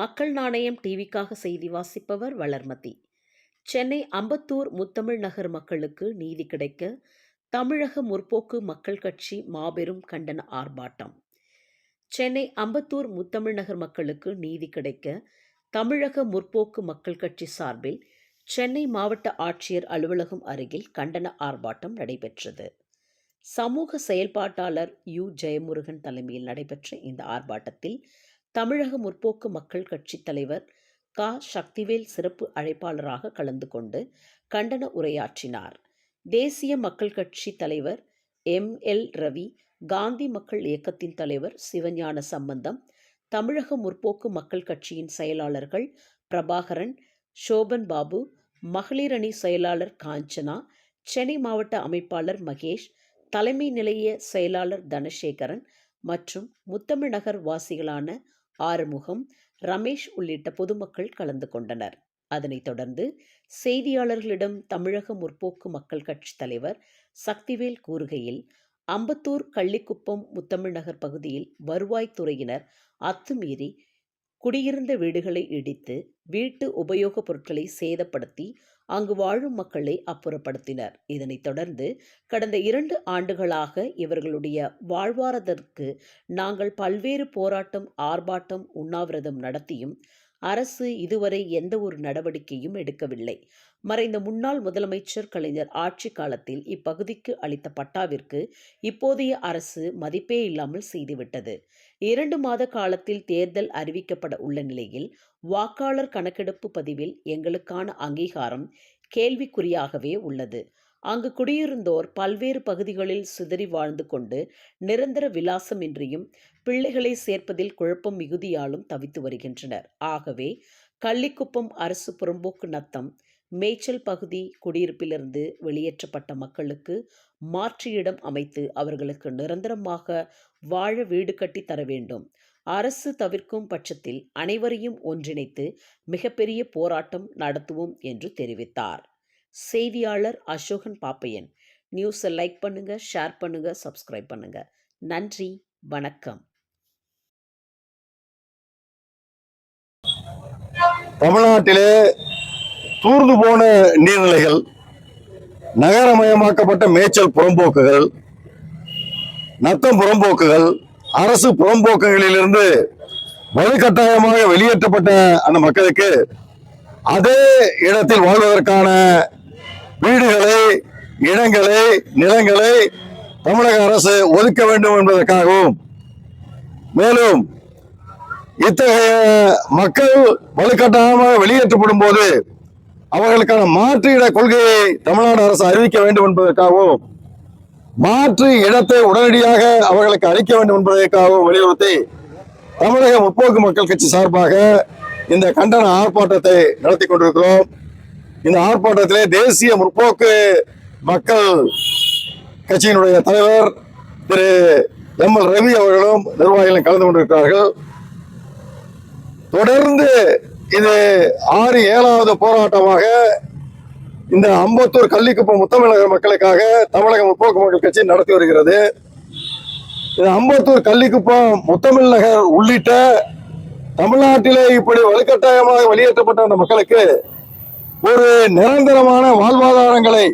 மக்கள் நாணயம் டிவிக்காக செய்தி வாசிப்பவர் வளர்மதி. சென்னை அம்பத்தூர் முத்தமிழ் நகர் மக்களுக்கு நீதி கிடைக்க தமிழக முற்போக்கு மக்கள் கட்சி மாபெரும் கண்டன ஆர்ப்பாட்டம். சென்னை அம்பத்தூர் முத்தமிழ் நகர் மக்களுக்கு நீதி கிடைக்க தமிழக முற்போக்கு மக்கள் கட்சி சார்பில் சென்னை மாவட்ட ஆட்சியர் அலுவலகம் அருகில் கண்டன ஆர்ப்பாட்டம் நடைபெற்றது. சமூக செயல்பாட்டாளர் யு. ஜெயமுருகன் தலைமையில் நடைபெற்ற இந்த ஆர்ப்பாட்டத்தில் தமிழக முற்போக்கு மக்கள் கட்சி தலைவர் கா. சக்திவேல் சிறப்பு அழைப்பாளராக கலந்து கொண்டு கண்டன உரையாற்றினார். தேசிய மக்கள் கட்சி தலைவர் எம். எல். ரவி காந்தி மக்கள் இயக்கத்தின் தலைவர் சிவஞான சம்பந்தம் தமிழக முற்போக்கு மக்கள் கட்சியின் செயலாளர்கள் பிரபாகரன் சோபன் பாபு மகளிரணி செயலாளர் காஞ்சனா சென்னை மாவட்ட அமைப்பாளர் மகேஷ் தலைமை நிலைய செயலாளர் தனசேகரன் மற்றும் முத்தமிழ்நகர் வாசிகளான ஆறுமுகம் ரமேஷ் உள்ளிட்ட பொதுமக்கள் கலந்து கொண்டனர். அதனைத் தொடர்ந்து செய்தியாளர்களிடம் தமிழக முற்போக்கு மக்கள் கட்சி தலைவர் சக்திவேல் கூறுகையில் அம்பத்தூர் கள்ளிக்குப்பம் முத்தமிழ் நகர் பகுதியில் வருவாய்த்துறையினர் அத்துமீறி குடியிருந்த வீடுகளை இடித்து வீட்டு உபயோகப் பொருட்களை சேதப்படுத்தி அங்கு வாழும் மக்களை அப்புறப்படுத்தினர். இதனைத் தொடர்ந்து கடந்த இரண்டு ஆண்டுகளாக இவர்களுடைய வாழ்வாரதற்கு நாங்கள் பல்வேறு போராட்டம் ஆர்ப்பாட்டம் உண்ணாவிரதம் நடத்தியும் அரசு இதுவரை எந்த ஒரு நடவடிக்கையும் எடுக்கவில்லை. மறைந்த முன்னாள் முதலமைச்சர் கலைஞர் ஆட்சி காலத்தில் இப்பகுதிக்கு அளித்த பட்டாவிற்கு இப்போதைய அரசு மதிப்பே இல்லாமல் செய்துவிட்டது. இரண்டு மாத காலத்தில் தேர்தல் அறிவிக்கப்பட உள்ள நிலையில் வாக்காளர் கணக்கெடுப்பு பதிவில் எங்களுக்கான அங்கீகாரம் கேள்விக்குறியாகவே உள்ளது. அங்கு குடியிருந்தோர் பல்வேறு பகுதிகளில் சிதறி வாழ்ந்து கொண்டு நிரந்தர விலாசமின்றியும் பிள்ளைகளை சேர்ப்பதில் குழப்பம் மிகுதியாலும் தவித்து வருகின்றனர். ஆகவே கள்ளிக்குப்பம் அரசு புறம்போக்கு நத்தம் மேய்ச்சல் பகுதி குடியிருப்பிலிருந்து வெளியேற்றப்பட்ட மக்களுக்கு மாற்று இடம் அமைத்து அவர்களுக்கு நிரந்தரமாக வாழ வீடு கட்டி தர வேண்டும். அரசு தவிர்க்கும் பட்சத்தில் அனைவரையும் ஒன்றிணைத்து மிகப்பெரிய போராட்டம் நடத்துவோம் என்று தெரிவித்தார். செய்தியாளர் அசோகன் பாப்பையன். நியூஸை லைக் பண்ணுங்க ஷேர் பண்ணுங்க சப்ஸ்கிரைப் பண்ணுங்க. நன்றி வணக்கம். தமிழ்நாட்டிலே தூர்ந்து போன நீர்நிலைகள் நகரமயமாக்கப்பட்ட மேய்ச்சல் புறம்போக்குகள் நத்தம் புறம்போக்குகள் அரசு புறம்போக்குகளிலிருந்து வலுக்கட்டாயமாக வெளியேற்றப்பட்ட அந்த மக்களுக்கு அதே இடத்தில் வாழ்வதற்கான வீடுகளை இடங்களை நிலங்களை தமிழக அரசு ஒதுக்க வேண்டும் என்பதற்காகவும் மேலும் இத்தகைய மக்கள் வலுக்கட்டாயமாக வெளியேற்றப்படும் போது அவர்களுக்கான மாற்று இட கொள்கையை தமிழ்நாடு அரசு அறிவிக்க வேண்டும் என்பதற்காகவும் மாற்று இடத்தை உடனடியாக அவர்களுக்கு அளிக்க வேண்டும் என்பதற்காகவும் வலியுறுத்தி தமிழக முற்போக்கு மக்கள் கட்சி சார்பாக இந்த கண்டன ஆர்ப்பாட்டத்தை நடத்தி கொண்டிருக்கிறோம். இந்த ஆர்ப்பாட்டத்திலே தேசிய முற்போக்கு மக்கள் கட்சியினுடைய தலைவர் திரு எம் எல் ரவி அவர்களும் நிர்வாகிகளும் கலந்து கொண்டிருக்கிறார்கள். தொடர்ந்து இது ஆறு ஏழாவது போராட்டமாக இந்த அம்பத்தூர் கள்ளிக்குப்பம் முத்தமிழக மக்களுக்காக தமிழக முற்போக்கு மக்கள் கட்சி நடத்தி வருகிறது. இந்த அம்பத்தூர் கள்ளிக்குப்பம் முத்தமிழ் நகர் உள்ளிட்ட தமிழ்நாட்டிலே இப்படி வலுக்கட்டாயமாக வெளியேற்றப்பட்ட அந்த மக்களுக்கு ஒரு நிரந்தரமான வாழ்வாதாரங்களை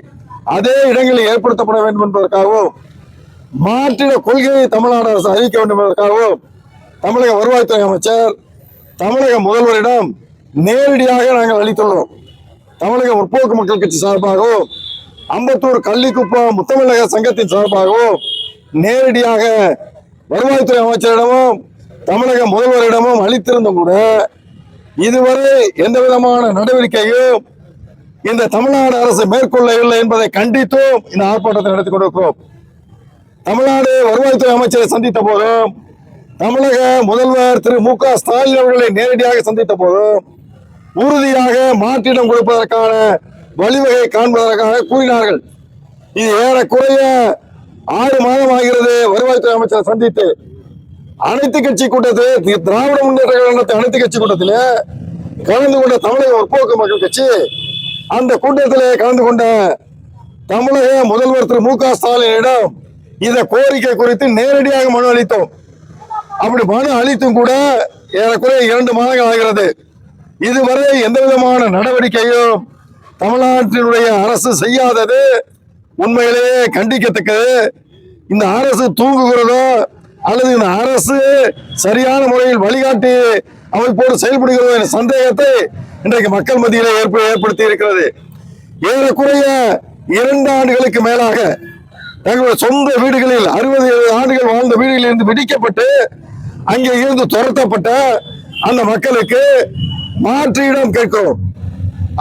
அதே இடங்களில் ஏற்படுத்தப்பட வேண்டும் என்பதற்காகவும் மாற்றிட கொள்கையை தமிழ்நாடு அரசு அறிவிக்க வேண்டும் என்பதற்காகவும் தமிழக வருவாய்த்துறை அமைச்சர் தமிழக முதல்வரிடம் நேரடியாக நாங்கள் அளித்துள்ளோம். தமிழக முற்போக்கு மக்கள் கட்சி சார்பாகவோ அம்பத்தூர் கள்ளிக்குப்பம் முத்தமிழக சங்கத்தின் சார்பாகவோ நேரடியாக வருவாய்த்துறை அமைச்சரிடமும் தமிழக முதல்வரிடமும் அளித்திருந்தும் கூட இதுவரை எந்த விதமான நடவடிக்கையும் இந்த தமிழ்நாடு அரசு மேற்கொள்ளவில்லை என்பதை கண்டித்தும் இந்த ஆர்ப்பாட்டத்தை நடத்தி கொண்டிருக்கிறோம். தமிழ்நாடு வருவாய்த்துறை அமைச்சரை சந்தித்த போதும் தமிழக முதல்வர் திரு மு க ஸ்டாலின் அவர்களை நேரடியாக சந்தித்த போதும் உறுதியாக மாற்றிடம் கொடுப்பதற்கான வழிவகை காண்பதற்காக கூறினார்கள். இது ஏறக்குறைய ஆறு மாதம் ஆகிறது வருவாய்த்துறை அமைச்சர் சந்தித்து. அனைத்து கட்சி கூட்டத்தில் திராவிட முன்னேற்ற கழகத்தை அனைத்து கட்சி கூட்டத்தில் கலந்து கொண்ட தமிழக முற்போக்கு மக்கள் கட்சி அந்த கூட்டத்தில் கலந்து கொண்ட தமிழக முதல்வர் திரு மு க ஸ்டாலினிடம் இந்த கோரிக்கை குறித்து நேரடியாக மனு அளித்தோம். அப்படி மனு அளித்தும் கூட ஏறக்குறைய இரண்டு மாதங்கள் ஆகிறது. இதுவரை எந்த விதமான நடவடிக்கையும் தமிழ்நாட்டினுடைய அரசு செய்யாதது உண்மையிலேயே கண்டிக்கத்தக்கது. இந்த அரசு தூங்குகிறதோ அல்லது இந்த அரசு சரியான முறையில் வழிகாட்டி அமைப்போடு செயல்படுகிறதோ என்ற சந்தேகத்தை இன்றைக்கு மக்கள் மத்தியில் ஏற்ப ஏற்படுத்தி இருக்கிறது ஏறக்குறைய இரண்டு ஆண்டுகளுக்கு மேலாக தங்களுடைய சொந்த வீடுகளில் அறுபது ஆண்டுகள் வாழ்ந்த வீடுகளில் இருந்து விடிக்கப்பட்டு அங்கே இருந்து துரத்தப்பட்ட அந்த மக்களுக்கு மாற்று இடம் கேட்கிறோம்.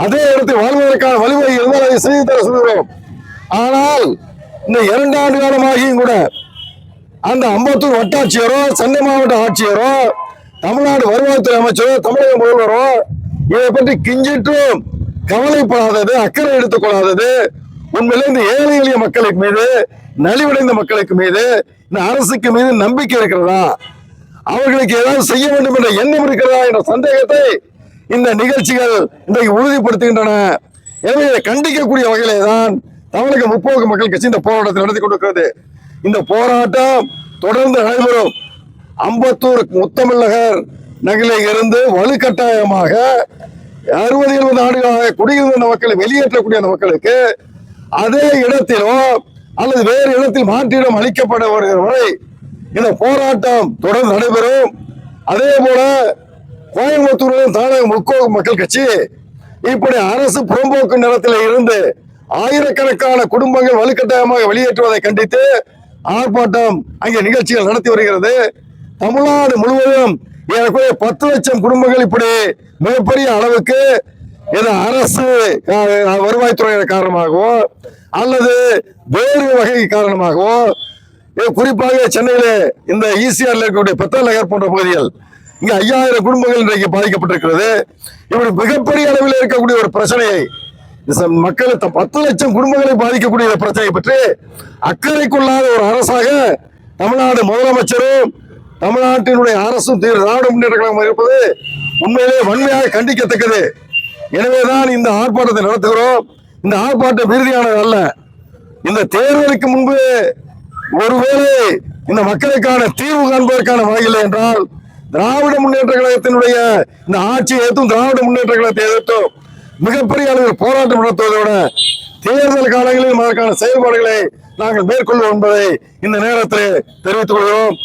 அதே இடத்தை வாழ்வதற்கான வழிவகை இருந்தால் அதை செய்து தர சொல்கிறோம் ஆனால் இந்த இரண்டாண்டு காலமாகியும் கூட அந்த அம்பத்தூர் வட்டாட்சியரோ சென்னை மாவட்ட ஆட்சியரோ தமிழ்நாடு வருவாய்த்துறை அமைச்சரோ தமிழக முதல்வரோ இதை பற்றி கிஞ்சிட்டும் கவலைப்படாதது அக்கறை எடுத்துக்கொள்ளாதது உண்மையிலே இந்த ஏழை எளிய மக்களுக்கு மீது நலிவடைந்த மக்களுக்கு மீது இந்த அரசுக்கு மீது நம்பிக்கை இருக்கிறதா? அவர்களுக்கு ஏதாவது செய்ய வேண்டும் என்ற எண்ணம் இருக்கிறதா என்ற சந்தேகத்தை இந்த நிகழ்ச்சிகள் இன்றைக்கு உறுதிப்படுத்துகின்றன. எனவே இதை கண்டிக்கக்கூடிய வகையிலே தான் தமிழக முற்போக்கு மக்கள் கட்சி இந்த போராட்டத்தை நடத்தி கொண்டிருக்கிறது. இந்த போராட்டம் தொடர்ந்து நடைபெறும். அம்பத்தூர் முத்தமிழகர் நகரில் இருந்து வலுக்கட்டாயமாக அறுபது எழுபது ஆண்டுகளாக குடியிருந்த மக்களை வெளியேற்றக்கூடிய அந்த மக்களுக்கு அதே இடத்திலோ அல்லது வேறு இடத்தில் மாற்றிடம் அளிக்கப்பட வருகிற வரை இந்த போராட்டம் தொடர்ந்து நடைபெறும். அதே போல கோயம்புத்தூரிலும் தமிழக முற்போக்கு மக்கள் கட்சி. இப்படி அரசு புறம்போக்கு நிலத்தில் இருந்து ஆயிரக்கணக்கான குடும்பங்கள் வலுக்கட்டாயமாக வெளியேற்றுவதை கண்டித்து ஆர்ப்பாட்டம் அங்கே நிகழ்ச்சிகள் நடத்தி வருகிறது. தமிழ்நாடு முழுவதும் ஏறக்குறைய பத்து லட்சம் குடும்பங்கள் இப்படி மிகப்பெரிய அளவுக்கு இது அரசு அஹ், வருவாய்த்துறையின் காரணமாகவோ அல்லது வேறு வகை காரணமாகவோ குறிப்பாக சென்னையில் இந்த ஈசிஆர்ல இருக்கக்கூடிய பெத்தல் நகர் போன்ற பகுதிகள் இங்க ஐயாயிரம் குடும்பங்கள் இன்றைக்கு பாதிக்கப்பட்டிருக்கிறது. இப்படி மிகப்பெரிய அளவில் இருக்கக்கூடிய ஒரு பிரச்சனையை மக்களை பத்து லட்சம் குடும்பங்களை பாதிக்கக்கூடிய பிரச்சனை பிரச்சனையை பற்றி அக்கறைக்குள்ளாத ஒரு அரசாக தமிழ்நாடு முதலமைச்சரும் தமிழ்நாட்டினுடைய அரசும் திரு திராவிட முன்னேற்ற கழகம் இருப்பது உண்மையிலே வன்மையாக கண்டிக்கத்தக்கது. எனவேதான் இந்த ஆர்ப்பாட்டத்தை நடத்துகிறோம். இந்த ஆர்ப்பாட்டம் இறுதியானது அல்ல. இந்த தேர்தலுக்கு முன்பு ஒருவேளை இந்த மக்களுக்கான தீர்வு காண்பதற்கான வாயில்லை என்றால் திராவிட முன்னேற்ற கழகத்தினுடைய இந்த ஆட்சியை எதிர்த்தும் திராவிட முன்னேற்ற கழகத்தை எதிர்த்தும் மிகப்பெரிய அளவில் போராட்டம் நடத்துவதோட தேர்தல் காலங்களில் அதற்கான செயல்பாடுகளை நாங்கள் மேற்கொள்வோம் என்பதை இந்த நேரத்தில் தெரிவித்துக் கொள்கிறோம்.